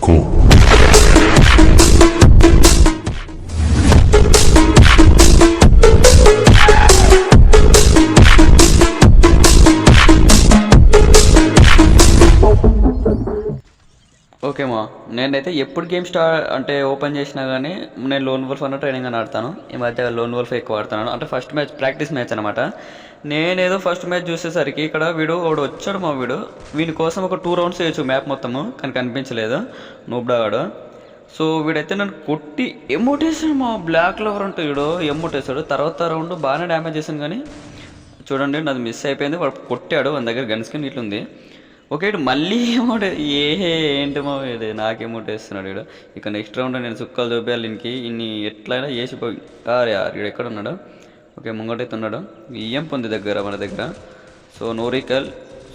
Cool. Okay మా. నేనైతే ఎప్పుడు గేమ్ స్టార్ అంటే ఓపెన్ చేసినా కానీ నేను లోన్ వల్ఫ్ అన్న ట్రైనింగ్ అని ఆడతాను. ఈ మధ్య లోన్ వల్ఫ్ ఎక్కువ ఆడుతున్నాను. అంటే ఫస్ట్ మ్యాచ్ ప్రాక్టీస్ మ్యాచ్ అనమాట నేనేదో ఫస్ట్ మ్యాచ్ చూసేసరికి ఇక్కడ వీడు ఒకడు వచ్చాడు మా వీడు. వీని కోసం ఒక టూ రౌండ్స్ వేయచ్చు మ్యాప్ మొత్తము కానీ కనిపించలేదు. నూబ్డా వాడు సో వీడైతే నన్ను కొట్టి ఎమోట్ మా బ్లాక్ లవర్ అంటే వీడు. ఎమోట్ తర్వాత రౌండ్ బాగానే డ్యామేజ్ చేశాను కానీ చూడండి నాది మిస్ అయిపోయింది. వాడు కొట్టాడు. మన దగ్గర గన్ స్కిన్ ఇట్లుంది. ఓకే ఇటు మళ్ళీ ఏమోట ఏ ఏంటమో ఇది నాకేమోట వేస్తున్నాడు వీడు. ఇక నెక్స్ట్ రౌండ్ నేను సుక్కలు చూపించాలి దీనికి. ఇన్ని ఎట్లయినా వేసిపోయి అరే వీడు ఎక్కడ ఉన్నాడు? ఓకే ముంగటైతే ఉన్నాడు. ఈఎం పొంది దగ్గర మన దగ్గర. సో నోరికల్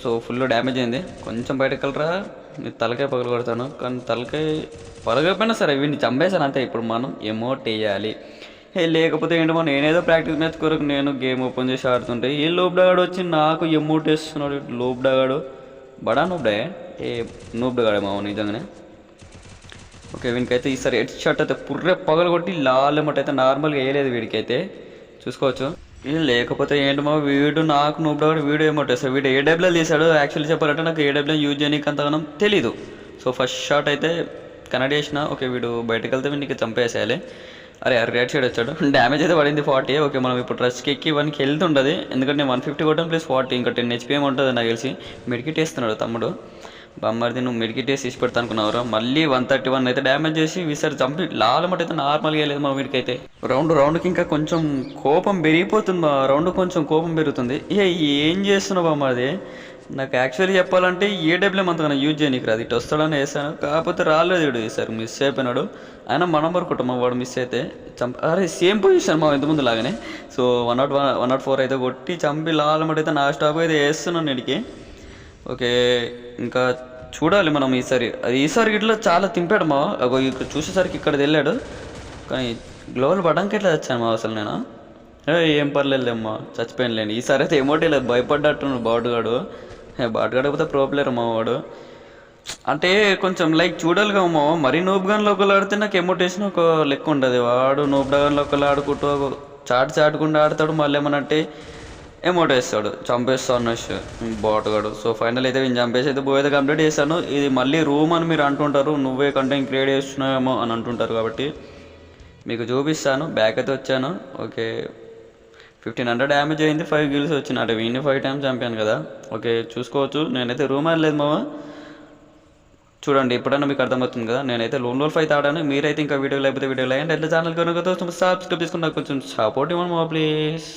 సో ఫుల్ డ్యామేజ్ అయింది. కొంచెం బయటకు వెళ్ళరా? నీ తలకాయ పగలు కొడతాను. కానీ తలకాయ పగలకపోయినా సరే వీడిని చంపేశాను అంతే. ఇప్పుడు మనం ఎమోట్ వేయాలి ఏ లేకపోతే ఏంటో నేనేదో ప్రాక్టీస్ మ్యాచ్ కొరకు నేను గేమ్ ఓపెన్ చేసి ఆడుతుంటే ఈ లోబ్డాగాడు వచ్చి నాకు ఎమోట్ వేస్తున్నాడు లోబ్డాగాడు బడా నూబ్డే ఏ నూబ్డగాడే మావ నిజంగానే ఓకే వీనికైతే ఈసారి హెడ్ షాట్ అయితే పుర్రె పగలు కొట్టి లాలెమట్ అయితే నార్మల్గా వేయలేదు వీడికైతే చూసుకోవచ్చు లేకపోతే ఏంటి వీడు నాకు నూబ్డగాడు వీడు ఏమంటాడు వీడు ఏడబ్ల్యూ తీసాడు యాక్చువల్లీ చెప్పాలంటే నాకు ఏ డబ్ల్యూ యూజ్ చేయడానికి అంతగానం తెలీదు సో ఫస్ట్ షాట్ అయితే కనెక్ట్ చేసిన ఓకే వీడు బయటకు వెళ్తే వీడికి చంపేసేయాలి అరే అరే రైట్ సైడ్ వచ్చాడు. డ్యామేజ్ అయితే పడింది ఫార్టీ ఓకే మనం ఇప్పుడు రష్కి ఎక్కి వన్కి వెళ్తుండదు ఉంటుంది. ఎందుకంటే వన్ ఫిఫ్టీ కొట్టడం ప్లస్ ఫార్టీ ఇంకా టెన్ హెచ్పి ఉంటుంది నాకు తెలిసి. మెడికిట్ వేస్తున్నాడు తమ్ముడు. బొమ్మర్ది నువ్వు మెడికిట్ వేసి ఇచ్చి పెడతా అనుకున్నావురా మళ్ళీ వన్ థర్టీ వన్ అయితే డ్యామేజ్ చేసి విసారి చంపి లాలమట అయితే నార్మల్గా లేదు మా వీడికైతే రౌండ్ రౌండ్కి ఇంకా కొంచెం కోపం పెరిగిపోతుంది మా రౌండ్ కొంచెం కోపం పెరుగుతుంది. ఏ ఏం చేస్తున్నావు బామ్మది నాకు యాక్చువల్లీ చెప్పాలంటే ఏడబ్ల్యూఎం అంతగా యూజ్ చేయనీకి రాదు. ఇటు వస్తాడని వేసాను. కాకపోతే రాలేదు వీడు ఈసారి మిస్ అయిపోయినాడు. ఆయన మన నంబర్ కుటుంబం వాడు మిస్ అయితే. చంప అరే సేమ్ పొజిషన్ మా ఇంతకుముందు లాగానే. So one not one one not four అయితే కొట్టి చంపి లాలమట అయితే నా స్టాప్ అయితే వేస్తున్నాను వీడికి ఓకే ఇంకా చూడాలి మనం ఈసారి. అది ఈసారి ఇట్లా చాలా తింపాడు మా. ఇక్కడ చూసేసరికి ఇక్కడ వెళ్ళాడు. కానీ గ్లోవల్ పడడానికి ఎట్లా వచ్చాను మా అసలు నేను? ఏ, ఏం పర్లేదులేమ్మా చచ్చిపోయానులేండి. ఈసారి అయితే ఏమోటి లేదు భయపడ్డట్టున్నాడు బాటుగాడు బాటుగాడకపోతే పోతే ప్రో ప్లేయర్ మా వాడు. అంటే కొంచెం లైక్ చూడాలిగా అమ్మో. మరీ నూబ్ గన్లో ఒకళ్ళు ఆడితే నాకు ఎమోటేషన్ ఒక లెక్క ఉండదు. వాడు నూబ్ ఒకళ్ళు ఆడుకుంటూ చాటు చాటుకుండా ఆడతాడు. మళ్ళీ ఏమనంటే ఎమోట్ వేస్తాడు? చంపేస్తా అన్నట్టు బాటుగాడు. సో ఫైనల్ అయితే నేను చంపేసి అయితే పోయేది కంప్లీట్ చేశాను ఇది మళ్ళీ రూమ్ అని మీరు అంటుంటారు. నువ్వే కంటెంట్ క్రియేట్ చేస్తున్నావేమో అని అంటుంటారు కాబట్టి మీకు చూపిస్తాను. బ్యాక్ అయితే వచ్చాను. ఓకే. ఫిఫ్టీన్ హండ్రెడ్ డ్యామేజ్ అయింది ఫైవ్ గిల్స్ వచ్చిన అంటే వీడిని ఫైవ్ టైమ్స్ చంపాను కదా. ఓకే చూసుకోవచ్చు. నేనైతే రూమ్ ఆడలేదు మామ. చూడండి ఎప్పుడైనా మీకు అర్థమవుతుంది కదా. నేనైతే లోన్ లోల్ ఫైవ్ తాడాను మీరైతే ఇంకా వీడియో లేకపోతే వీడియో లైక్ ఎట్లా ఛానల్ కనుక సబ్స్క్రైబ్ చేసుకున్నా నాకు కొంచెం సపోర్ట్ ఇవ్వండి మా ప్లీజ్